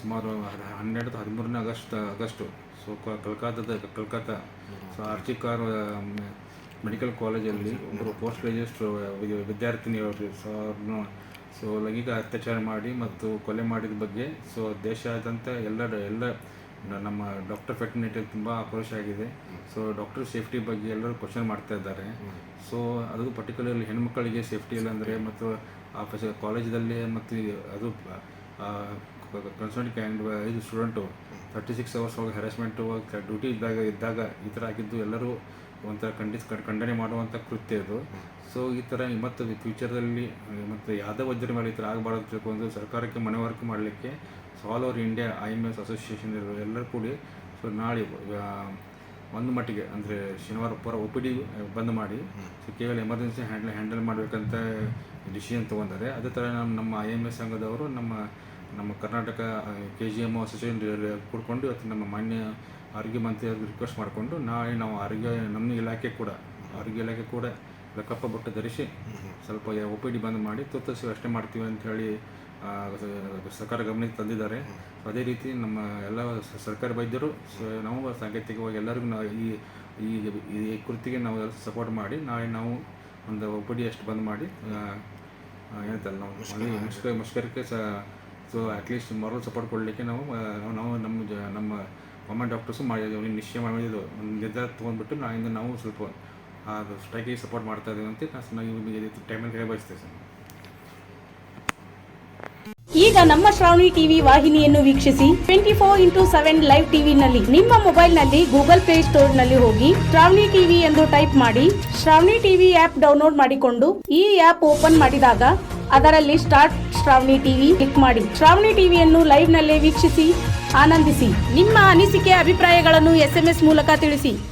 ಸುಮಾರು ಹನ್ನೆರಡು ಹದಿಮೂರನೇ August, August. So ಕಲ್ಕತ್ತಾದ Calcutta. So R G Kar medical ಕಾಲೇಜಲ್ಲಿ ಒಬ್ಬರು ಪೋಸ್ಟ್ ಗ್ರಾಜುಯೇಟ್ ವಿದ್ಯಾರ್ಥಿನಿ ಅವರು ಸೊ ಅವ್ರನ್ನ ಸೊ ಲೈಂಗಿಕ ಅತ್ಯಾಚಾರ ಮಾಡಿ ಮತ್ತು ಕೊಲೆ ಮಾಡಿದ ಬಗ್ಗೆ ಸೊ ದೇಶಾದ್ಯಂತ ಎಲ್ಲ ಎಲ್ಲ ನಮ್ಮ ಡಾಕ್ಟರ್ ಫೆಟರ್ನಿಟಿ ತುಂಬ ಆಕ್ರೋಶ ಆಗಿದೆ. ಸೊ ಡಾಕ್ಟರ್ ಸೇಫ್ಟಿ ಬಗ್ಗೆ ಎಲ್ಲರೂ ಕ್ವಶನ್ ಮಾಡ್ತಾ ಇದ್ದಾರೆ. ಸೊ ಅದು ಪರ್ಟಿಕ್ಯುಲರ್ಲಿ ಹೆಣ್ಮಕ್ಕಳಿಗೆ ಸೇಫ್ಟಿ ಇಲ್ಲ ಅಂದರೆ ಮತ್ತು ಆ ಕಾಲೇಜಲ್ಲಿ ಮತ್ತು ಅದು ಕನ್ಸರ್ನ್ ಕ್ಯಾಂಡ್ ಇದು ಸ್ಟೂಡೆಂಟು ತರ್ಟಿ ಸಿಕ್ಸ್ ಅವರ್ಸ್ ಹೋಗಿ ಹ್ಯಾರಾಸ್ಮೆಂಟು ಡ್ಯೂಟಿ ಇದ್ದಾಗ ಇದ್ದಾಗ ಈ ಥರ ಆಗಿದ್ದು ಎಲ್ಲರೂ ಒಂಥರ ಖಂಡಿಸ್ ಖಂಡನೆ ಮಾಡುವಂಥ ಕೃತ್ಯ ಇದು. ಸೊ ಈ ಥರ ಮತ್ತು ಫ್ಯೂಚರ್ದಲ್ಲಿ ಮತ್ತು ಯಾವುದೇ ವೈದ್ಯರ ಮೇಲೆ ಈ ಥರ ಆಗಬಾರ್ದು ಒಂದು ಸರ್ಕಾರಕ್ಕೆ ಮನವರಿಕೆ ಮಾಡಲಿಕ್ಕೆ all over India I M S association ಇರೋ ಎಲ್ಲರೂ ಕೂಡಿ ಸೊ ನಾಳೆ ಒಂದು ಮಟ್ಟಿಗೆ, ಅಂದರೆ ಶನಿವಾರ ಪೂರ ಒ ಪಿ ಡಿ ಬಂದ್ ಮಾಡಿ ಸೊ ಕೇವಲ ಎಮರ್ಜೆನ್ಸಿ ಹ್ಯಾಂಡಲ್ ಹ್ಯಾಂಡಲ್ ಮಾಡಬೇಕಂತ ಡಿಸಿಷನ್ ತೊಗೊಂಡಾರೆ. ಅದೇ ಥರ ನಮ್ಮ ನಮ್ಮ ಐ ಎಂ ಎಸ್ ಸಂಘದವರು ನಮ್ಮ ನಮ್ಮ Karnataka K G M association ಕೂಡ್ಕೊಂಡು ಇವತ್ತು ನಮ್ಮ ಮಾನ್ಯ ಆರೋಗ್ಯ ಮಂತ್ರಿ ಅವ್ರಿಗೆ ರಿಕ್ವೆಸ್ಟ್ ಮಾಡಿಕೊಂಡು ನಾಳೆ ನಾವು ಆರೋಗ್ಯ ನಮ್ಮ ಇಲಾಖೆ ಕೂಡ ಆರೋಗ್ಯ ಇಲಾಖೆ ಕೂಡ ಲೆಕ್ಕಪ್ಪ ಬಟ್ಟು ಧರಿಸಿ ಸ್ವಲ್ಪ ಒ ಪಿ ಡಿ ಬಂದ್ ಮಾಡಿ ತುರ್ತು ಸೇವೆ ಅಷ್ಟೇ ಮಾಡ್ತೀವಿ ಅಂತ ಹೇಳಿ ಸರ್ಕಾರ ಗಮನಕ್ಕೆ ತಂದಿದ್ದಾರೆ. ಅದೇ ರೀತಿ ನಮ್ಮ ಎಲ್ಲ ಸರ್ಕಾರಿ ವೈದ್ಯರು ನಾವು ಸಾಂಕೇತಿಕವಾಗಿ ಎಲ್ಲರಿಗೂ ನಾವು ಈ ಈ ಈ ಕೃತಿಗೆ ನಾವು ಸಪೋರ್ಟ್ ಮಾಡಿ ನಾಳೆ ನಾವು ಒಂದು ಒ ಪಿ ಡಿ ಅಷ್ಟು ಬಂದ್ ಮಾಡಿ ಹೇಳ್ತಲ್ಲ ನಾವು ಮುಷ್ಕರಕ್ಕೆ ಸ ಸೊ ಅಟ್ಲೀಸ್ಟ್ ಮೊರಲ್ ಸಪೋರ್ಟ್ ಕೊಡಲಿಕ್ಕೆ ನಾವು ನಾವು- ನಮ್ಮ ಜ, ನಮ್ಮ ಗೌರ್ಮೆಂಟ್ ಡಾಕ್ಟರ್ಸು ಮಾಡಿದ್ದೀವಿ ನಿಶ್ಚಯ ಮಾಡಿದ್ದು. ಒಂದು ನಿರ್ಧಾರ ತೊಗೊಂಡ್ಬಿಟ್ಟು ನಾವು ಸ್ವಲ್ಪ ಅದು ಸ್ಟ್ರೈಕಿಗೆ ಸಪೋರ್ಟ್ ಮಾಡ್ತಾ ಇದ್ದೀವಿ ಅಂತ ಈ ಟೈಮಲ್ಲಿ ಹೇಳ ಬಯಸ್ತೇನೆ ಸರ್. ಈಗ ನಮ್ಮ ಶ್ರಾವಣಿ ಟಿವಿ ವಾಹಿನಿಯನ್ನು ವೀಕ್ಷಿಸಿ. Twenty four into seven live ಟಿವಿನಲ್ಲಿ, ನಿಮ್ಮ ಮೊಬೈಲ್ನಲ್ಲಿ ಗೂಗಲ್ ಪ್ಲೇ ಸ್ಟೋರ್ನಲ್ಲಿ ಹೋಗಿ, ಶ್ರಾವಣಿ ಟಿವಿ ಎಂದು ಟೈಪ್ ಮಾಡಿ, ಶ್ರಾವಣಿ ಟಿವಿ ಆಪ್ ಡೌನ್ಲೋಡ್ ಮಾಡಿಕೊಂಡು, ಈ ಆಪ್ ಓಪನ್ ಮಾಡಿದಾಗ ಅದರಲ್ಲಿ ಸ್ಟಾರ್ಟ್ ಶ್ರಾವಣಿ ಟಿವಿ ಕ್ಲಿಕ್ ಮಾಡಿ. ಶ್ರಾವಣಿ ಟಿವಿಯನ್ನು ಲೈವ್ನಲ್ಲೇ ವೀಕ್ಷಿಸಿ, ಆನಂದಿಸಿ. ನಿಮ್ಮ ಅನಿಸಿಕೆ, ಅಭಿಪ್ರಾಯಗಳನ್ನು ಎಸ್ಎಂಎಸ್ ಮೂಲಕ ತಿಳಿಸಿ.